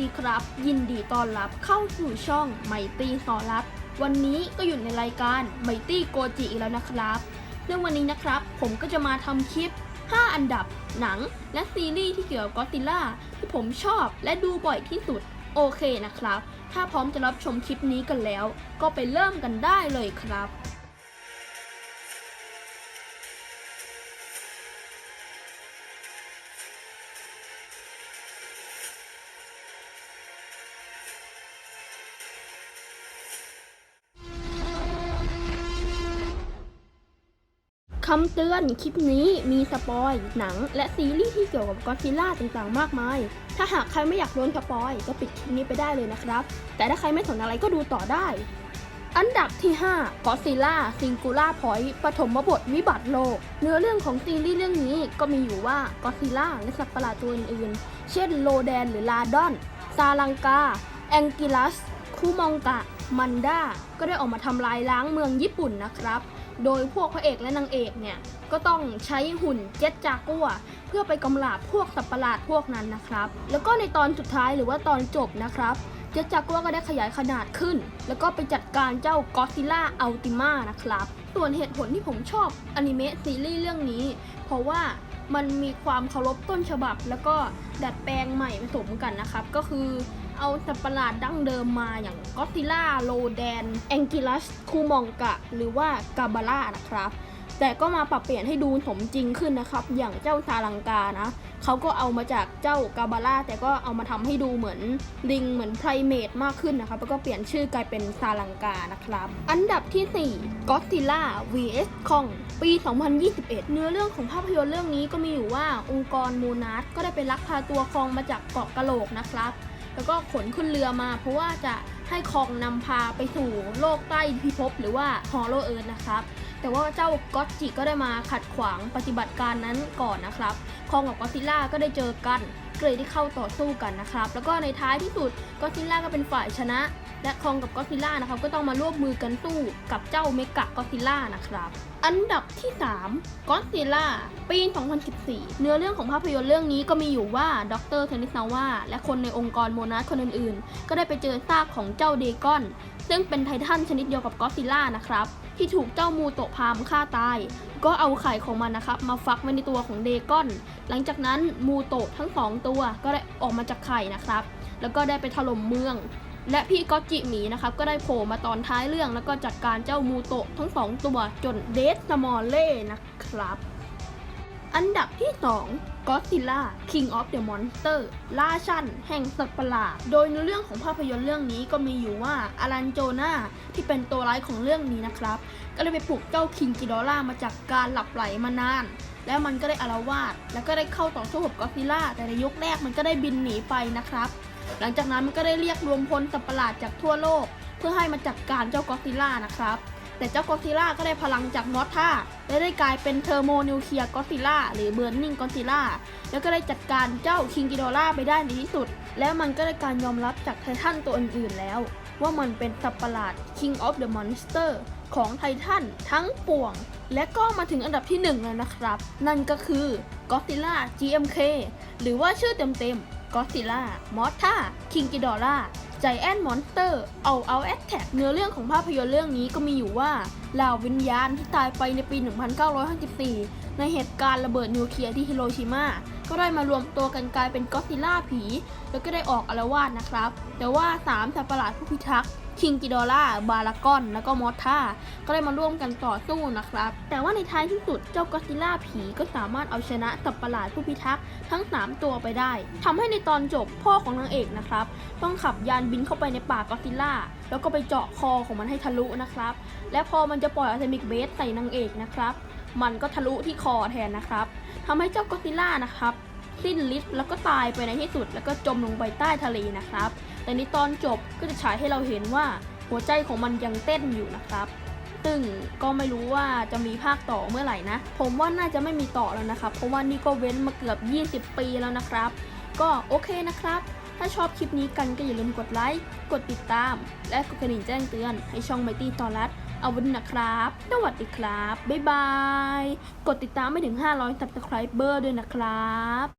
ดีครับ ยินดีต้อนรับเข้าสู่ช่องไมตี้สอรัตวันนี้ก็อยู่ในรายการไมตี้โกจิอีกแล้วนะครับซึ่องวันนี้นะครับ ผมก็จะมาทำคลิป 5 อันดับ หนัง และซีรีส์ที่เกี่ยวกับก็ติล่าที่ผมชอบและดูบ่อยที่สุด โอเคนะครับ ถ้าพร้อมจะรับชมคลิปนี้กันแล้ว ก็ไปเริ่มกันได้เลยครับ คำเตือนคลิปนี้มีสปอย หนัง และซีรีส์ที่เกี่ยวกับก็อดซิล่าต่างๆ มากมาย ถ้าหากใครไม่อยากโดนสปอย ก็ปิดคลิปนี้ไปได้เลยนะครับ แต่ถ้าใครไม่สนอะไรก็ดูต่อได้ อันดับที่5ก็อซิล่าซิงคูล่าพอยต์ปฐมบทวิบัติโลก เนื้อเรื่องของซีรีส์เรื่องนี้ก็มีอยู่ว่าก็อซิลล่าและสัตว์ประหลาดตัวอื่นๆ เช่นโลแดนหรือลาดอน ซาลังกา แองกิลัส คูมองกะ มันดาก็ได้ออกมาทำลายล้างเมืองญี่ปุ่นนะครับ โดยพวกพระเอกและนางเอกเนี่ยก็ต้องใช้หุ่นเจ็ตจากัวเพื่อไปกำราบพวกสัตว์ประหลาดพวกนั้นนะครับ แล้วก็ในตอนสุดท้ายหรือว่าตอนจบนะครับ เจ็ตจากัวก็ได้ขยายขนาดขึ้น แล้วก็ไปจัดการเจ้ากอซิล่าอัลติมานะครับ ส่วนเหตุผลที่ผมชอบอนิเมะซีรีส์เรื่องนี้ เพราะว่ามันมีความเคารพต้นฉบับ แล้วก็ดัดแปลงใหม่ผสมกันนะครับ ก็คือ เอาสัตว์ประหลาดดั้งเดิมมาอย่างก็ซิล่าโลแดนแองกิลัสคูมองกะ หรือว่ากาบาร่านะครับแต่ก็มาปรับเปลี่ยนให้ดูสมจริงขึ้นนะครับ อย่างเจ้าซาลังกานะเขาก็เอามาจากเจ้ากาบาร่าแต่ก็เอามาทำให้ดูเหมือนลิงเหมือนไพรเมทมากขึ้นนะครับ แล้วก็เปลี่ยนชื่อกลายเป็นซาลังกานะครับ อันดับที่4 Godzilla vs Kong ปี 2021 เนื้อเรื่องของภาพยนตร์เรื่องนี้ก็มีอยู่ว่าองค์กรมูนาร์ก็ได้ไปลักพาตัวคองมาจากเกาะกะโหลกนะครับ แล้วก็ขนขึ้นเรือมา เพราะว่าจะให้คองนำพาไปสู่โลกใต้พิภพหรือว่าฮอลโลเอิร์นะครับ แต่ว่าเจ้าก็อตจิก็ได้มาขัดขวางปฏิบัติการนั้นก่อนนะครับคองกับก็อดซิลล่าก็ได้เจอกันก็เลยได้เข้าต่อสู้กันนะครับ，แล้วก็ในท้ายที่สุดก็อดซิลล่าก็เป็นฝ่ายชนะ และคองกับก็อดซิลล่านะครับก็ต้องมาร่วมมือกันสู้กับเจ้าเมกะก็อดซิลล่านะครับอันดับที่3ก็อดซิลล่าปี 2014 เนื้อเรื่องของภาพยนตร์เรื่องนี้ก็มีอยู่ว่าดรเทนิสนาวาและคนในองค์กรโมนาร์คนอื่นๆ ก็ได้ไปเจอซากของเจ้าเดกอน ซึ่งเป็นไททันชนิดเดียวกับก็อดซิลล่านะครับ ที่ถูกเจ้ามูโตพามฆ่าตาย ก็เอาไข่ของมันนะครับมาฟักไว้ในตัวของเดกอนหลังจากนั้นมูโตะทั้งสองตัวก็ได้ออกมาจากไข่นะครับ แล้วก็ได้ไปถล่มเมือง และพี่ก็จิหมีนะครับก็ได้โผล่มาตอนท้ายเรื่อง แล้วก็จัดการเจ้ามูโตะทั้งสองตัวจนเดสสมอลเล่นะครับ อันดับที่ 2 Godzilla King of the Monster ล่าชันแห่งสัตว์ประหลาด โดยในเรื่องของภาพยนตร์เรื่องนี้ก็มีอยู่ว่าอารันโจนาที่เป็นตัวร้ายของเรื่องนี้นะครับ ก็เลยไปปลุกเจ้าคิงกิโดล่ามาจากการหลับไหลมานาน แล้วมันก็ได้อารวาสแล้วก็ได้เข้าต่อสู้กับก็อดซิลล่า แต่ในยกแรกมันก็ได้บินหนีไปนะครับ หลังจากนั้นมันก็ได้เรียกรวมพลสัตว์ประหลาดจากทั่วโลก เพื่อให้มาจัดการเจ้าก็อดซิลล่านะครับ แต่เจ้าก็อซิล่าก็ได้พลังจากมอสท่าและได้กลายเป็นเทอร์โมนิวเคลียร์ก็อซิล่าหรือเบิร์นนิงก็อซิล่าแล้วก็ได้จัดการเจ้าคิงกิโดล่าไปได้ในที่สุด แล้วมันก็ได้การยอมรับจากไททันตัวอื่นๆแล้ว ว่ามันเป็นสัตว์ประหลาด King of the Monster ของไททันทั้งปวง และก็มาถึงอันดับที่ 1 แล้วนะครับ นั่นก็คือ Godzilla GMK หรือว่าชื่อเต็มๆ Godzilla m o t a King Ghidorah Giant Monster All Out Attack เนื้อเรื่องของภาพยนตร์เรื่องนี้ก็มีอยู่ว่าเหล่าวิญญาณที่ตายไปในปี 1954 ในเหตุการณ์ระเบิดนิวเคลียร์ที่ฮิโรชิมา ก็ได้มารวมตัวกันกลายเป็นก็อดซิล่าผี แล้วก็ได้ออกอารวาสนะครับ แต่ว่าสามสัตว์ประหลาดผู้พิทักษ์คิงกิโดล่า บารากอน แล้วก็มอสท่า ก็ได้มาร่วมกันต่อสู้นะครับ แต่ว่าในท้ายที่สุดเจ้าก็อดซิล่าผีก็สามารถเอาชนะสัตว์ประหลาดผู้พิทักษ์ทั้ง 3 ตัวไปได้ทำให้ในตอนจบพ่อของนางเอกนะครับ ต้องขับยานบินเข้าไปในป่าก็อดซิล่า แล้วก็ไปเจาะคอของมันให้ทะลุนะครับ และพอมันจะปล่อยอะเทมิกเบสใส่นางเอกนะครับ มันก็ทะลุที่คอแทนนะครับทำให้เจ้าก็อดซิลล่านะครับ สิ้นฤทธิ์แล้วก็ตายไปในที่สุด แล้วก็จมลงไปใต้ทะเลนะครับ แต่ในตอนจบก็จะฉายให้เราเห็นว่าหัวใจของมันยังเต้นอยู่นะครับ ซึ่งก็ไม่รู้ว่าจะมีภาคต่อเมื่อไหร่นะ ผมว่าน่าจะไม่มีต่อแล้วนะครับ เพราะว่านี่ก็เว้นมาเกือบ 20 ปีแล้วนะครับ ก็โอเคนะครับ ถ้าชอบคลิปนี้กันก็อย่าลืมกดไลค์ กดติดตาม และกดกระดิ่งแจ้งเตือนให้ช่องไมตี้ตอรัสเอาไว้ด้วยนะครับ สวัสดีครับ บ๊ายบาย กดติดตามไม่ถึง 500 subscriber ด้วยนะครับ